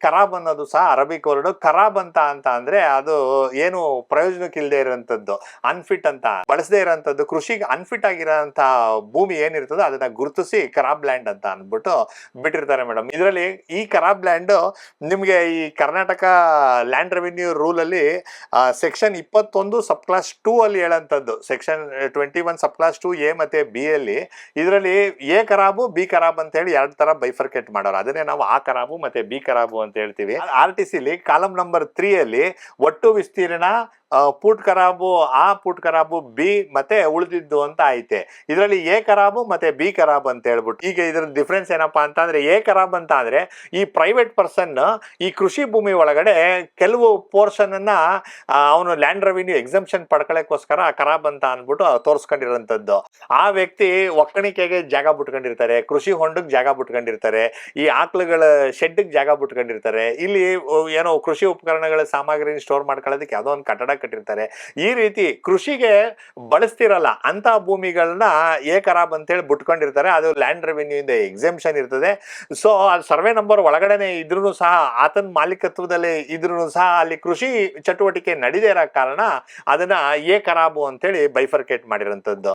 ಖರಾಬ್ ಅನ್ನೋದು ಸಹ ಅರಬಿಕ್ ವರ್ಡ್ ಖರಾಬ್ ಅಂತ ಅಂತ ಅಂದ್ರೆ ಅದು ಏನು ಪ್ರಯೋಜನಕ್ಕೆ ಇಲ್ಲದೆ ಇರೋಂಥದ್ದು ಅನ್ಫಿಟ್ ಅಂತ. ಬಳಸದೇ ಇರೋಂಥದ್ದು, ಕೃಷಿಗೆ ಅನ್ಫಿಟ್ ಆಗಿರೋಂಥ ಭೂಮಿ ಏನಿರ್ತದೋ ಅದನ್ನ ಗುರುತಿಸಿ ಖರಾಬ್ ಲ್ಯಾಂಡ್ ಅಂತ ಅಂದ್ಬಿಟ್ಟು ಬಿಟ್ಟಿರ್ತಾರೆ ಮೇಡಮ್ ಇದರಲ್ಲಿ ಈ ಖರಾಬ್ ಲ್ಯಾಂಡ್ ನಿಮಗೆ ಈ ಕರ್ನಾಟಕ ಲ್ಯಾಂಡ್ ರೆವಿನ್ಯೂ ರೂಲ್ ಅಲ್ಲಿ ಸೆಕ್ಷನ್ ಇಪ್ಪತ್ತೊಂದು ಸಬ್ ಕ್ಲಾಸ್ ಟೂ ಅಲ್ಲಿ ಹೇಳಂತದ್ದು section twenty one sub clause two A ಮತ್ತೆ ಬಿ ಅಲ್ಲಿ. ಇದರಲ್ಲಿ ಎ ಖರಾಬು ಬಿ ಖರಾಬ್ ಅಂತ ಹೇಳಿ ಎರಡು ತರ ಬೈಫರ್ಕೇಟ್ ಮಾಡೋರು. ಅದನ್ನೇ ನಾವು ಆ ಖರಾಬು ಮತ್ತೆ ಬಿ ಖರಾಬು ಅಂತ ಹೇಳ್ತೀವಿ. ಆರ್ ಟಿ ಸಿಲಿ ಕಾಲಮ್ ನಂಬರ್ ತ್ರೀ ಅಲ್ಲಿ ಒಟ್ಟು ವಿಸ್ತೀರ್ಣ ಪುಟ್ ಖರಾಬು ಆ ಪುಟ್ ಖರಾಬು ಬಿ ಮತ್ತೆ ಉಳಿದಿದ್ದು ಅಂತ ಐತೆ. ಇದರಲ್ಲಿ ಎ ಖರಾಬು ಮತ್ತೆ ಬಿ ಖರಾಬ್ ಅಂತ ಹೇಳ್ಬಿಟ್ಟು. ಈಗ ಇದ್ರ ಡಿಫ್ರೆನ್ಸ್ ಏನಪ್ಪಾ ಅಂತ ಅಂದ್ರೆ ಎ ಖರಾಬ್ ಅಂತ ಅಂದ್ರೆ ಈ ಪ್ರೈವೇಟ್ ಪರ್ಸನ್ ಈ ಕೃಷಿ ಭೂಮಿ ಒಳಗಡೆ ಕೆಲವು ಪೋರ್ಷನ್ ಅನ್ನ ಅವನು ಲ್ಯಾಂಡ್ ರೆವಿನ್ಯೂ ಎಕ್ಸಂಪ್ಷನ್ ಪಡ್ಕೊಳ್ಳೋಕ್ಕೋಸ್ಕರ ಖರಾಬ್ ಅಂತ ಅನ್ಬಿಟ್ಟು ತೋರಿಸ್ಕೊಂಡಿರೋಂಥದ್ದು. ಆ ವ್ಯಕ್ತಿ ಒಕ್ಕಣಿಕೆಗೆ ಜಾಗ ಬಿಟ್ಕೊಂಡಿರ್ತಾರೆ, ಕೃಷಿ ಹೊಂಡಕ್ಕೆ ಜಾಗ ಬಿಟ್ಕೊಂಡಿರ್ತಾರೆ, ಈ ಆಕಳುಗಳ ಶೆಡ್ಗೆ ಜಾಗ ಬಿಟ್ಕೊಂಡಿರ್ತಾರೆ. ಇಲ್ಲಿ ಏನೋ ಕೃಷಿ ಉಪಕರಣಗಳ ಸಾಮಗ್ರಿ ಸ್ಟೋರ್ ಮಾಡ್ಕೊಳ್ಳೋದಕ್ಕೆ ಯಾವುದೋ ಒಂದು ಕಟ್ಟಡ ಕಟ್ಟಿರ್ತಾರೆ. ಈ ರೀತಿ ಕೃಷಿಗೆ ಬಳಸ್ತಿರಲ್ಲ ಅಂತ ಭೂಮಿಗಳನ್ನ ಏಕರಾಬ್ ಅಂತ ಅಂತೇಳಿ ಬಿಟ್ಕೊಂಡಿರ್ತಾರೆ. ಅದು ಲ್ಯಾಂಡ್ ರೆವಿನ್ಯೂ ಇಂದ ಎಕ್ಸೆಂಪ್ಷನ್ ಇರ್ತದೆ. ಸೊ ಸರ್ವೆ ನಂಬರ್ ಒಳಗಡೆನೆ ಇದ್ರೂ ಸಹ, ಆತನ ಮಾಲೀಕತ್ವದಲ್ಲಿ ಇದ್ರೂ ಸಹ ಅಲ್ಲಿ ಕೃಷಿ ಚಟುವಟಿಕೆ ನಡೀದೇ ಇರೋ ಕಾರಣ ಅದನ್ನ ಏಕರಾಬು ಅಂತೇಳಿ ಬೈಫರ್ಕೇಟ್ ಮಾಡಿರೋಂಥದ್ದು.